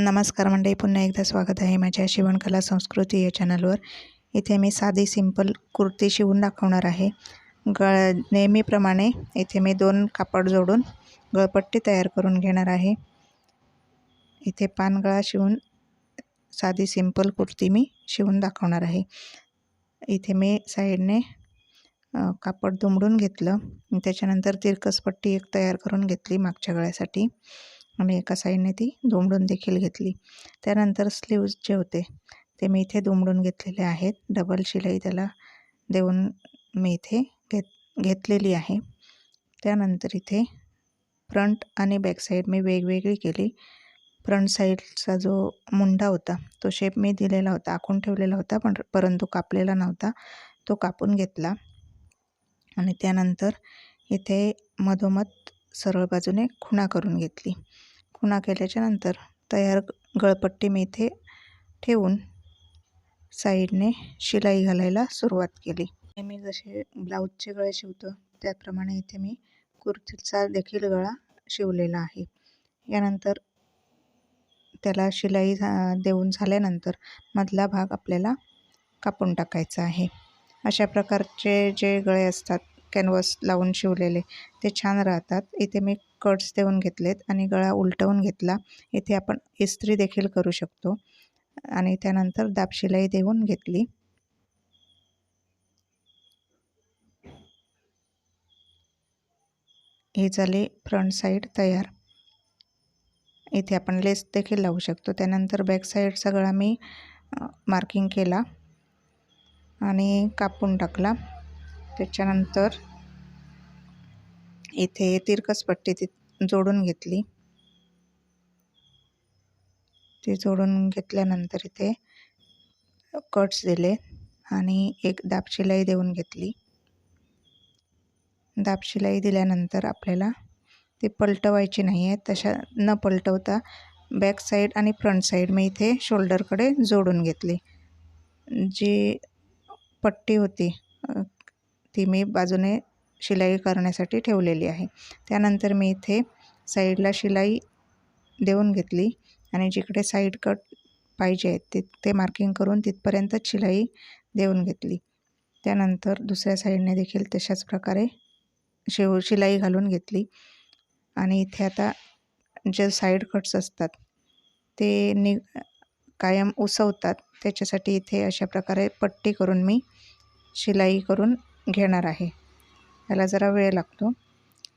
नमस्कार मंडळी पुन्हा एकदा स्वागत आहे माझ्या शिवणकला संस्कृती या चॅनलवर. इथे मी साधी सिंपल कुर्ती शिवून दाखवणार आहे. गळ नेहमीप्रमाणे इथे मी दोन कापड जोडून गळपट्टी तयार करून घेणार आहे. इथे पानगळा शिवून साधी सिंपल कुर्ती मी शिवून दाखवणार आहे. इथे मी साईडने कापड दुमडून घेतलं. त्याच्यानंतर तिरकसपट्टी एक तयार करून घेतली मागच्या गळ्यासाठी. आणि एका साईडने ती दुमडून देखील घेतली. त्यानंतर स्लीव्ज जे होते ते मी इथे दुमडून घेतलेले आहेत. डबल शिलाई त्याला देऊन मी इथे घेत घेतलेली आहे. त्यानंतर इथे फ्रंट आणि बॅक साईड मी वेगवेगळी केली. फ्रंट साईडचा जो मुंडा होता तो शेप मी दिलेला होता आखून ठेवलेला होता पण परंतु कापलेला नव्हता. तो कापून घेतला. आणि त्यानंतर इथे मधोमध सरळ बाजूने खुणा करून घेतली. खुणा केल्याच्यानंतर तयार गळपट्टी मी इथे ठेवून साईडने शिलाई घालायला सुरुवात केली. मी जसे ब्लाऊजचे गळे शिवतो त्याप्रमाणे इथे मी कुर्तीचा देखील गळा शिवलेला आहे. यानंतर त्याला शिलाई देऊन झाल्यानंतर मधला भाग आपल्याला कापून टाकायचा आहे. अशा प्रकारचे जे गळे असतात कॅनव्हस लावून शिवलेले. ते छान राहतात. इथे मी कट्स देऊन घेतलेत आणि गळा उलटवून घेतला. इथे आपण इस्त्री देखील करू शकतो. आणि त्यानंतर दाबशिलाई देऊन घेतली. हे झाली फ्रंट साईड तयार. इथे आपण लेस देखील लावू शकतो. त्यानंतर बॅक साईडचा गळा मी मार्किंग केला आणि कापून टाकला. त्याच्यानंतर इथे तिरकस पट्टी ती जोडून घेतली. ती जोडून घेतल्यानंतर इथे कट्स दिले आणि एक दाबशिलाई देऊन घेतली. दाबशिलाई दिल्यानंतर आपल्याला ती पलटवायची नाही आहे तशा न पलटवता बॅक साईड आणि फ्रंट साईड मी इथे शोल्डरकडे जोडून घेतली. जी पट्टी होती ती मी बाजूने शिलाई करण्यासाठी ठेवलेली आहे. त्यानंतर मी इथे साईडला शिलाई देऊन घेतली आणि जिकडे साईड कट पाहिजे आहेत ते मार्किंग करून तिथपर्यंतच शिलाई देऊन घेतली. त्यानंतर दुसऱ्या साईडने देखील तशाच प्रकारे शिव शिलाई घालून घेतली. आणि इथे आता जे साईड कट्स असतात ते नि कायम उसवतात. त्याच्यासाठी इथे अशा प्रकारे पट्टी करून मी शिलाई करून घेणार आहे. याला जरा वेळ लागतो.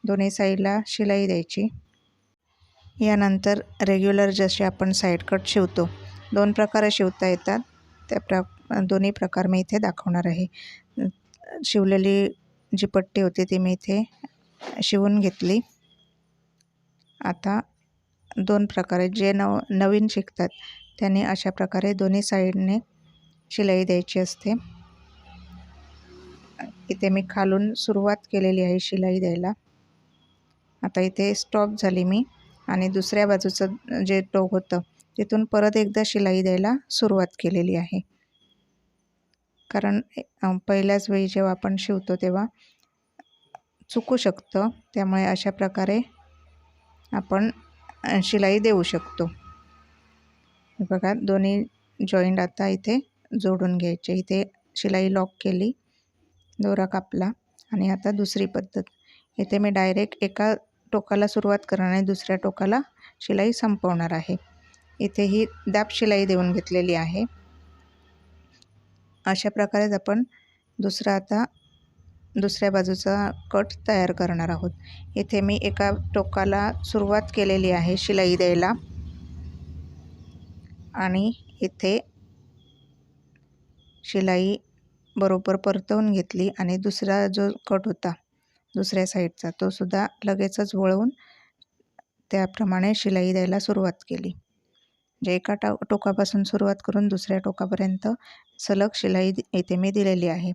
दोन्ही साईडला शिलाई द्यायची. यानंतर रेग्युलर जसे आपण साईड कट शिवतो दोन प्रकारे शिवता येतात. त्या प्र दोन्ही प्रकार मी इथे दाखवणार आहे. शिवलेली जी पट्टी होती ती मी इथे शिवून घेतली. आता दोन प्रकारे जे नव नवीन शिकतात त्यांनी अशा प्रकारे दोन्ही साईडने शिलाई द्यायची असते. इथे मी खालून सुरुवात केलेली आहे शिलाई द्यायला. आता इथे स्टॉप झाली मी आणि दुसऱ्या बाजूचं जे टोक होतं तिथून परत एकदा शिलाई द्यायला सुरुवात केलेली आहे. कारण पहिल्याच वेळी जेव्हा आपण शिवतो तेव्हा चुकू शकतं त्यामुळे अशा प्रकारे आपण शिलाई देऊ शकतो. बघा दोन्ही जॉईंट आता इथे जोडून घ्यायचे. इथे शिलाई लॉक केली दोरा कापला. आणि आता दुसरी पद्धत. इथे मी डायरेक्ट एका टोकाला सुरुवात करणार आणि दुसऱ्या टोकाला शिलाई संपवणार आहे. इथे ही दाब शिलाई देऊन घेतलेली आहे. अशा प्रकारेच आपण दुसरा आता दुसऱ्या बाजूचा कट तयार करणार आहोत. इथे मी एका टोकाला सुरुवात केलेली आहे शिलाई द्यायला. आणि इथे शिलाई बरोबर परतवून घेतली आणि दुसरा जो कट होता दुसऱ्या साईडचा तो सुद्धा लगेचच वळवून त्याप्रमाणे शिलाई द्यायला सुरुवात केली. जे एका टा टोकापासून सुरुवात करून दुसऱ्या टोकापर्यंत सलग शिलाई इथे मी दिलेली आहे.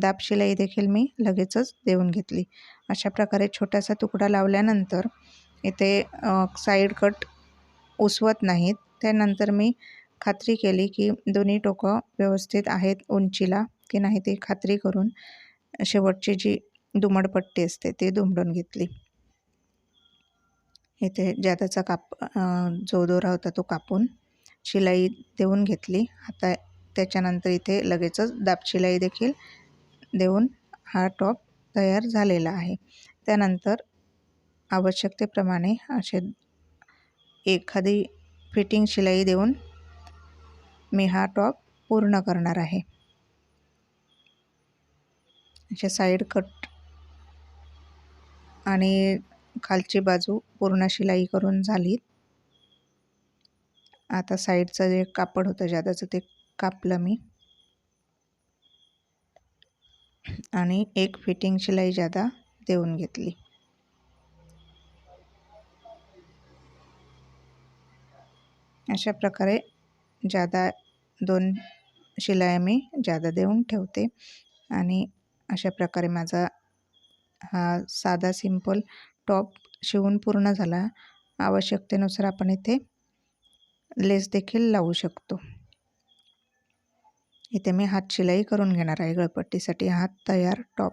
दाब शिलाई देखील मी लगेचच देऊन घेतली. अशा प्रकारे छोटासा तुकडा लावल्यानंतर इथे साईड कट उसवत नाहीत. त्यानंतर मी खात्री केली की दोन्ही टोकं व्यवस्थित आहेत उंचीला की नाही ते खात्री करून शेवटची जी दुमडपट्टी असते ती दुमडून घेतली. इथे ज्यादाचा काप जो दोरा होता तो कापून शिलाई देऊन घेतली. आता त्याच्यानंतर इथे लगेचच दाब शिलाई देखील देऊन हा टॉप तयार झालेला आहे. त्यानंतर आवश्यकतेप्रमाणे असे एखादी फिटिंग शिलाई देऊन मी हा टॉप पूर्ण करणार आहे. अशा साईड कट आणि खालची बाजू पूर्ण शिलाई करून झाली आता साईडचं जे कापड होतं जादाचं ते कापलं मी. आणि एक फिटिंग शिलाई जादा देऊन घेतली. अशा प्रकारे जादा दोन शिलाई मी जादा देऊन ठेवते. आणि अशा प्रकारे माझा हा साधा सिंपल टॉप शिवून पूर्ण झाला. आवश्यकतेनुसार आपण इथे लेस देखील लावू शकतो. इथे मी हात शिलाई करून घेणार आहे. गळपट्टीसाठी हात तयार टॉप.